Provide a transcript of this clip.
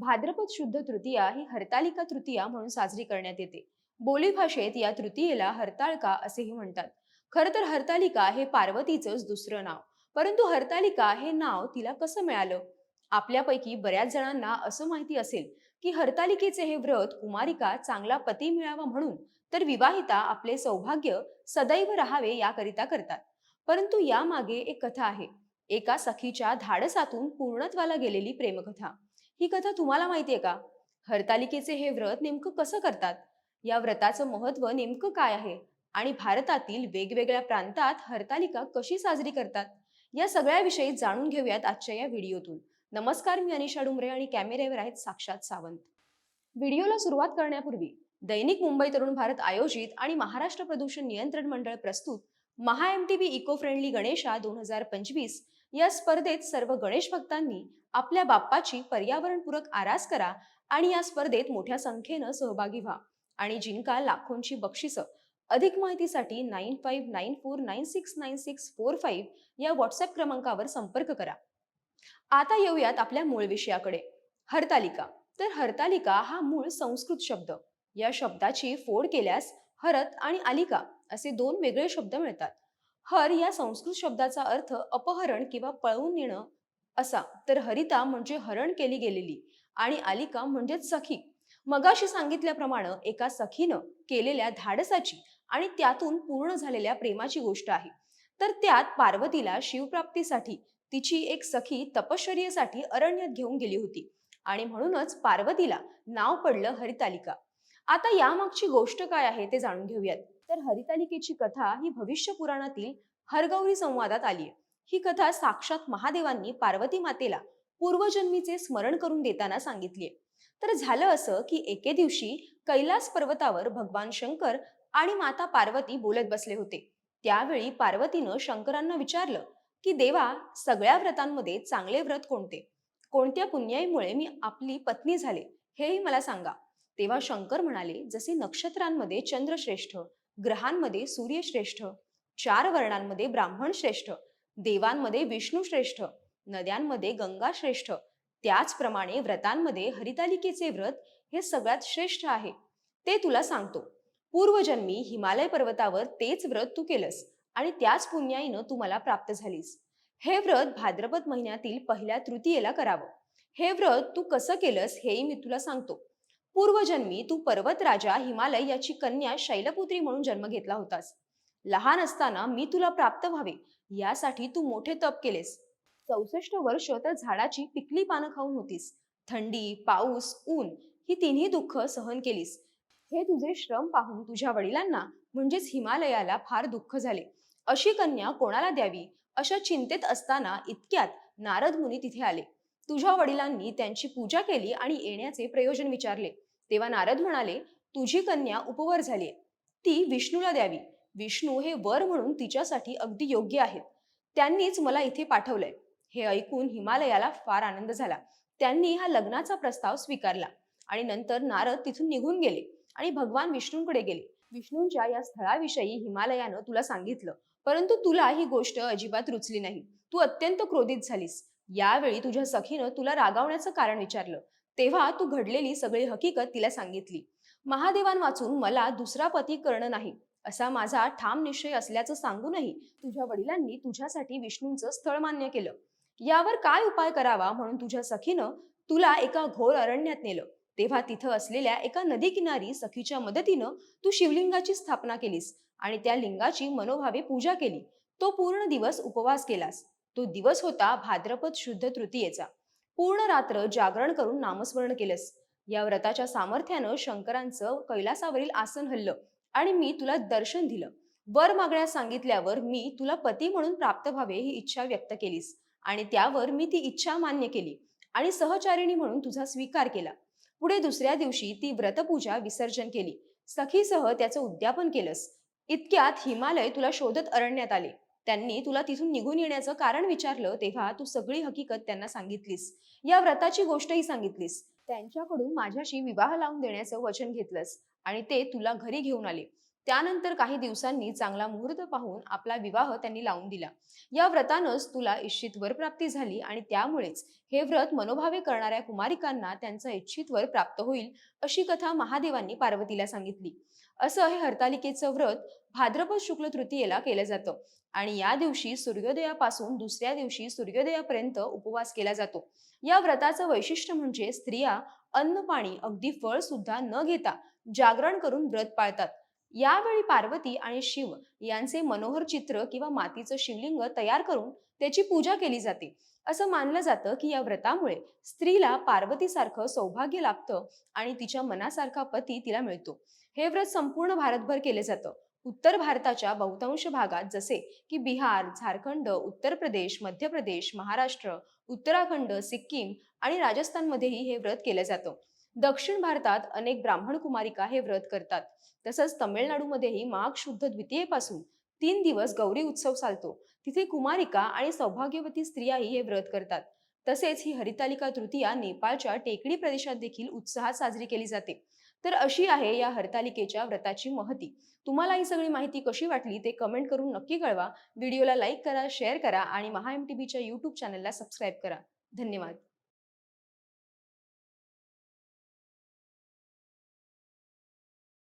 भाद्रपद शुद्ध तृतीया ही हरतालिका तृतीया म्हणून साजरी करण्यात येते. बोली भाषेत या तृतीयेला हरताळका असेही म्हणतात. खरं तर हरतालिका हे पार्वतीचंच दुसरं नाव. परंतु हरतालिका हे नाव तिला कसं मिळालं? आपल्यापैकी बऱ्याच जणांना असं माहिती असेल की हरतालिकेचे हे व्रत कुमारिका चांगला पती मिळावा म्हणून तर विवाहिता आपले सौभाग्य सदैव राहावे याकरिता करतात. परंतु यामागे एक कथा आहे. एका सखीच्या धाडसातून पूर्णत्वाला गेलेली प्रेमकथा. ही कथा तुम्हाला माहितीये का? हरतालिकेचे हे व्रत नेमकं कसं करतात? या व्रताचं महत्त्व नेमकं काय आहे? आणि भारतातील वेगवेगळ्या प्रांतात हरतालिका कशी साजरी करतात? या सगळ्याविषयी जाणून घेऊयात आजच्या या व्हिडिओतून. नमस्कार मी अनिशा डुमरे आणि कॅमेऱ्यावर आहेत साक्षात सावंत. व्हिडिओला सुरुवात करण्यापूर्वी दैनिक मुंबई तरुण भारत आयोजित आणि महाराष्ट्र प्रदूषण नियंत्रण मंडळ प्रस्तुत Maha M T V eco friendly Ganesha दोन हजार पंचवीस या स्पर्धेत सर्व गणेश भक्तांनी आपल्या बाप्पाची पर्यावरणपूरक आरास करा आणि या स्पर्धेत मोठ्या संख्येनं सहभागी व्हा. आणि जिंका लाखोंची बक्षिसं. अधिक माहितीसाठी nine five nine four nine six nine six four five या व्हॉट्सअप क्रमांकावर संपर्क करा. आता येऊयात आपल्या मूळ विषयाकडे. हरतालिका. तर हरतालिका हा मूळ संस्कृत शब्द. या शब्दाची फोड केल्यास हरत आणि आलिका असे दोन वेगळे शब्द मिळतात. हर या संस्कृत शब्दाचा अर्थ अपहरण किंवा पळवून नेणं असा. तर हरिता म्हणजे हरण केली गेलेली आणि आलिका म्हणजेच सखी. मगाशी सांगितल्याप्रमाणे एका सखीनं केलेल्या धाडसाची आणि त्यातून पूर्ण झालेल्या प्रेमाची गोष्ट आहे. तर त्यात पार्वतीला शिवप्राप्तीसाठी तिची एक सखी तपश्चर्येसाठी अरण्यात घेऊन गेली होती आणि म्हणूनच पार्वतीला नाव पडलं हरितालिका. आता यामागची गोष्ट काय आहे ते जाणून घेऊयात. तर हरितालिकेची कथा ही भविष्य पुराणातील हरगौरी संवादात आली आहे. ही कथा साक्षात महादेवांनी पार्वती मातेला पूर्वजन्मीचे स्मरण करून देताना सांगितली तर झालं असं की एके दिवशी कैलास पर्वतावर भगवान शंकर आणि माता पार्वती बोलत बसले होते. त्यावेळी पार्वतीनं शंकरांना विचारलं की देवा सगळ्या व्रतांमध्ये चांगले व्रत कोणते? कोणत्या पुण्याईमुळे मी आपली पत्नी झाले? हेही मला सांगा. तेव्हा शंकर म्हणाले जसे नक्षत्रांमध्ये चंद्र श्रेष्ठ ग्रहांमध्ये सूर्य श्रेष्ठ चार वर्णांमध्ये ब्राह्मण श्रेष्ठ देवांमध्ये विष्णू श्रेष्ठ नद्यांमध्ये गंगा श्रेष्ठ त्याचप्रमाणे व्रतांमध्ये हरितालिकेचे व्रत हे सगळ्यात श्रेष्ठ आहे. ते तुला सांगतो. पूर्वजन्मी हिमालय पर्वतावर तेच व्रत तू केलंस आणि त्याच पुण्याईनं तू मला प्राप्त झालीस. हे व्रत भाद्रपद महिन्यातील पहिल्या तृतीयेला करावं. हे व्रत तू कसं केलंस हेही मी तुला सांगतो. पूर्वजन्मी तू पर्वतराजा हिमालय याची कन्या शैलपुत्री म्हणून जन्म घेतला होतास. लहान असताना मी तुला प्राप्त व्हावे यासाठी तू मोठे तप केलेस. चौसष्ट वर्ष तर झाडाची पिकली पानं खाऊन होतीस. थंडी पाऊस ऊन ही तिन्ही दुःख सहन केलीस. हे तुझे श्रम पाहून तुझ्या वडिलांना म्हणजेच हिमालयाला फार दुःख झाले. अशी कन्या कोणाला द्यावी? अशा चिंतेत असताना इतक्यात नारद मुनी तिथे आले. तुझ्या वडिलांनी त्यांची पूजा केली आणि येण्याचे प्रयोजन विचारले. तेव्हा नारद म्हणाले तुझी कन्या उपवर झाली ती विष्णूला द्यावी. विष्णू हे वर म्हणून तिच्यासाठी अगदी योग्य आहेत. त्यांनीच मला इथे पाठवलंय. हे ऐकून हिमालयाला फार आनंद झाला. त्यांनी हा लग्नाचा प्रस्ताव स्वीकारला आणि नंतर नारद तिथून निघून गेले आणि भगवान विष्णूंकडे गेले. विष्णूंच्या या स्थळाविषयी हिमालयानं तुला सांगितलं परंतु तुला ही गोष्ट अजिबात रुचली नाही. तू अत्यंत क्रोधित झालीस. यावेळी तुझ्या सखीनं तुला रागावण्याचं कारण विचारलं. तेव्हा तू घडलेली सगळी हकीकत तिला सांगितली. महादेवान वाचून मला दुसरा पती करणं नाही असा माझा ठाम निश्चय असल्याचं सांगूनही तुझ्या वडिलांनी तुझ्यासाठी विष्णूंचं स्थळ मान्य केलं. यावर काय उपाय करावा म्हणून तुझ्या सखीनं तुला एका घोर अरण्यात नेलं. तेव्हा तिथं असलेल्या एका नदी किनारी सखीच्या मदतीनं तू शिवलिंगाची स्थापना केलीस आणि त्या लिंगाची मनोभावे पूजा केली. तो पूर्ण दिवस उपवास केलास. तो दिवस होता भाद्रपद शुद्ध तृतीयेचा. पूर्ण रात्र जागरण करून नामस्मरण केलंस. या व्रताच्या सामर्थ्यानं शंकरांचं कैलासावरील आसन हल्लं आणि मी तुला दर्शन दिलं. वर मागण्यास सांगितल्यावर मी तुला पती म्हणून प्राप्त व्हावे ही इच्छा व्यक्त केलीस आणि त्यावर मी ती इच्छा मान्य केली आणि सहचारिणी म्हणून तुझा स्वीकार केला. पुढे दुसऱ्या दिवशी ती व्रतपूजा विसर्जन केली. सखीसह त्याचं उद्यापन केलंस. इतक्यात हिमालय तुला शोधत अरण्यात आले. त्यांनी तुला तिथून निघून येण्याचं कारण विचारलं तेव्हा तू सगळी हकीकत त्यांना सांगितलीस. या व्रताची गोष्टही सांगितलीस. त्यांच्याकडून माझ्याशी विवाह लावून देण्याचं वचन घेतलंस आणि ते तुला घरी घेऊन आले. त्यानंतर काही दिवसांनी चांगला मुहूर्त पाहून आपला विवाह त्यांनी लावून दिला. या व्रतानंच तुला इच्छित वर प्राप्ती झाली आणि त्यामुळेच हे व्रत मनोभावे करणाऱ्या कुमारिकांना त्यांचं इच्छित वर प्राप्त होईल अशी कथा महादेवांनी पार्वतीला सांगितली. असं हे हरतालिकेचं व्रत. भाद्रपद शुक्ल तृतीयेला केलं जातं. आणि या दिवशी सूर्योदयापासून दुसऱ्या दिवशी सूर्योदयापर्यंत उपवास केला जातो. या व्रताचं वैशिष्ट्य म्हणजे स्त्रिया अन्न पाणी अगदी फळ सुद्धा न घेता जागरण करून व्रत पाळतात. यावेळी पार्वती आणि शिव यांचे मनोहर चित्र किंवा मातीचं शिवलिंग तयार करून त्याची पूजा केली जाते. असं मानलं जातं की या व्रतामुळे स्त्रीला पार्वतीसारखं सौभाग्य लाभतं आणि तिच्या मनासारखा पती तिला मिळतो. हे व्रत संपूर्ण भारतभर केले जातं. उत्तर भारताच्या बहुतांश भागात जसे की बिहार झारखंड उत्तर प्रदेश मध्य प्रदेश महाराष्ट्र उत्तराखंड सिक्कीम आणि राजस्थानमध्येही हे व्रत केलं जातं. दक्षिण भारतात अनेक ब्राह्मण कुमारिका हे व्रत करतात. तसंच तमिळनाडूमध्येही माघ शुद्ध द्वितीयेपासून तीन दिवस गौरी उत्सव चालतो. तिथे कुमारिका आणि सौभाग्यवती स्त्रियाही हे व्रत करतात. तसेच ही हरितालिका तृतीया नेपाळच्या टेकडी प्रदेशात देखील उत्साहात साजरी केली जाते. तर अशी आहे या हरतालिकेच्या व्रताची महती. तुम्हाला ही सगळी माहिती कशी वाटली ते कमेंट करून नक्की कळवा. व्हिडिओला लाईक करा शेअर करा आणि महा एम टी बीच्या यूट्यूब चॅनलला सबस्क्राईब करा. धन्यवाद.